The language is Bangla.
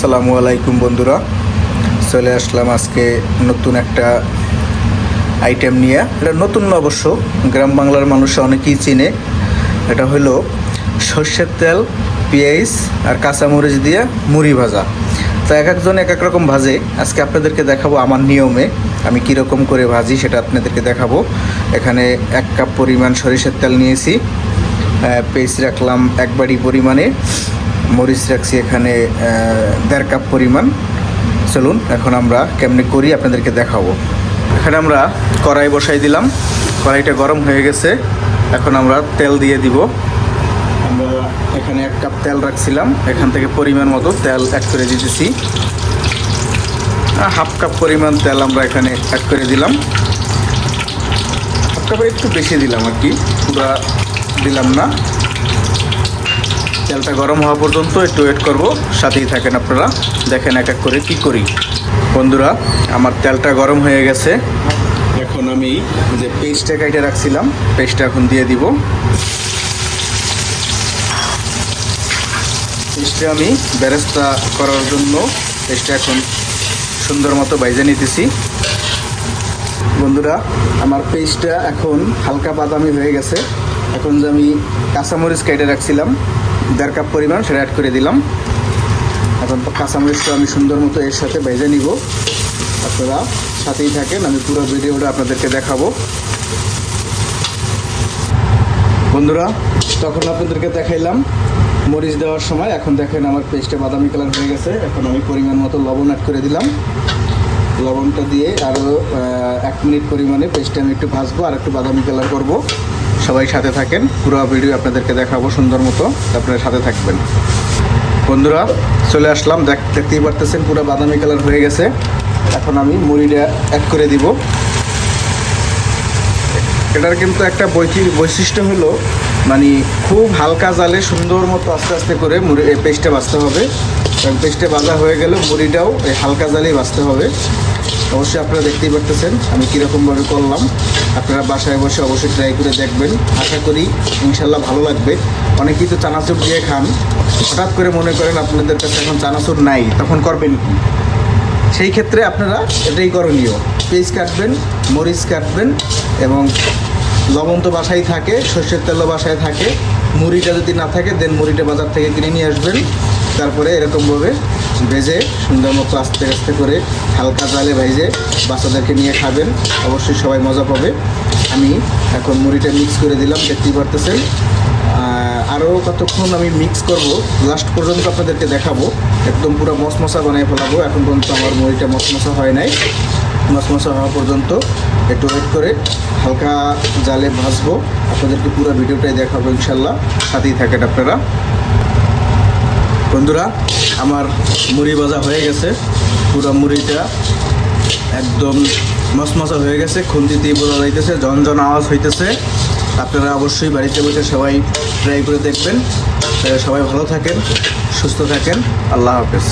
আসসালামু আলাইকুম বন্ধুরা। চলে আসলাম আজকে নতুন একটা আইটেম নিয়ে। এটা নতুন না অবশ্য, গ্রাম বাংলার মানুষ অনেকেই চিনে। এটা হলো সর্ষের তেল, পেঁয়াজ আর কাঁচামরিচ দিয়ে মুড়ি ভাজা। তো এক একজন এক এক রকম ভাজে। আজকে আপনাদেরকে দেখাবো আমার নিয়মে আমি কীরকম করে ভাজি সেটা আপনাদেরকে দেখাবো। এখানে এক কাপ পরিমাণ সরিষার তেল নিয়েছি। পেস্ট রাখলাম এক বাড়ি পরিমাণে। মরিচ রাখছি এখানে দেড় কাপ পরিমাণ। চলুন, এখন আমরা কেমনে করি আপনাদেরকে দেখাবো। এখানে আমরা কড়াই বসাই দিলাম। কড়াইটা গরম হয়ে গেছে। এখন আমরা তেল দিয়ে দিব। আমরা এখানে এক কাপ তেল রাখছিলাম। এখান থেকে পরিমাণ মতো তেল অ্যাড করে দিতেছি। হাফ কাপ পরিমাণ তেল আমরা এখানে অ্যাড করে দিলাম। হাফ কাপের একটু বেশি দিলাম আর কি। পুরা দিলাম না। তেলটা গরম হওয়া পর্যন্ত একটু ওয়েট করব। সাথেই থাকেন আপনারা। দেখেন এক এক করে কি করি। বন্ধুরা, আমার তেলটা গরম হয়ে গেছে। এখন আমি যে পেস্টটা কাইটে রাখছিলাম পেস্টটা এখন দিয়ে দিব। পেস্টটা আমি ব্যারেস্তা করার জন্য পেস্টটা এখন সুন্দর মতো বাইজে নিতেছি। বন্ধুরা, আমার পেস্টটা এখন হালকা বাদামি হয়ে গেছে। এখন যে আমি কাঁচামরিচ কেটে রাখছিলাম, দেড় কাপ পরিমাণ, সেটা অ্যাড করে দিলাম। এখন কাঁচামরিচটা আমি সুন্দর মতো এর সাথে ভেজে নিব। আপনারা সাথেই থাকেন, আমি পুরো ভিডিওটা আপনাদেরকে দেখাবো। বন্ধুরা, তখন আপনাদেরকে দেখাইলাম, মরিচ দেওয়ার সময়। এখন দেখেন আমার পেস্টটা বাদামি কালার হয়ে গেছে। এখন আমি পরিমাণ মতো লবণ অ্যাড করে দিলাম। লবণটা দিয়ে আরও এক মিনিট পরিমাণে পেস্টটা আমি একটু ভাজবো আর একটু বাদামি কালার করব। সবাই সাথে থাকেন। পুরো ভিডিও আপনাদেরকে দেখাবো সুন্দর মতো। আপনারা সাথে থাকবেন। বন্ধুরা, চলে আসলাম। দেখ, দেখতেই পারতেছেন, পুরো বাদামি কালার হয়ে গেছে। এখন আমি মুড়িটা অ্যাড করে দিব। এটার কিন্তু একটা বৈশি- বৈশিষ্ট্য হলো মানে খুব হালকা জালে সুন্দর মতো আস্তে আস্তে করে মুড়ি এই পেস্টটা বাঁচতে হবে। এবং পেস্টে ভাজা হয়ে গেলে মুড়িটাও এই হালকা জালেই বাঁচতে হবে। অবশ্যই আপনারা দেখতেই পারতেছেন, আমি কীরকমভাবে করলাম। আপনারা বাসায় বসে অবশ্যই ট্রাই করে দেখবেন। আশা করি ইনশাল্লাহ ভালো লাগবে। অনেকেই তো চানাচুর দিয়ে খান। হঠাৎ করে মনে করেন আপনাদের কাছে এখন চানাচুর নাই, তখন করবেন কি? সেই ক্ষেত্রে আপনারা এটাই করণীয়। পেঁয়াজ কাটবেন, মরিচ কাটবেন এবং লবণ তো বাসায় থাকে, সর্ষের তেলও বাসায় থাকে। মুড়িটা যদি না থাকে দেন মুড়িটা বাজার থেকে কিনে নিয়ে আসবেন। তারপরে এরকমভাবে ভেজে সুন্দর মতো আস্তে আস্তে করে হালকা জালে ভেজে বাচ্চাদেরকে নিয়ে খাবেন। অবশ্যই সবাই মজা পাবে। আমি এখন মুড়িটা মিক্স করে দিলাম, দেখতেই পারতেছেন। আরও কতক্ষণ আমি মিক্স করব লাস্ট পর্যন্ত আপনাদেরকে দেখাবো। একদম পুরো মশমশা বানিয়ে ফেলাবো। এখন পর্যন্ত আমার মুড়িটা মশমশা হয় নাই। মশমশা হওয়া পর্যন্ত একটু ওয়েট করে হালকা জালে ভাজবো। আপনাদেরকে পুরো ভিডিওটাই দেখাবো ইনশাল্লাহ। সাথেই থাকেন আপনারা। বন্ধুরা, আমার মুড়ি ভাজা হয়ে গেছে। পুরো মুড়িটা একদম মশমশা হয়ে গেছে খুন্তিতেই বোঝা যাইতেছে জন আওয়াজ হইতেছে। আপনারা অবশ্যই বাড়িতে বসে সবাই ট্রাই করে দেখবেন। সবাই ভালো থাকেন, সুস্থ থাকেন। আল্লাহ হাফেজ।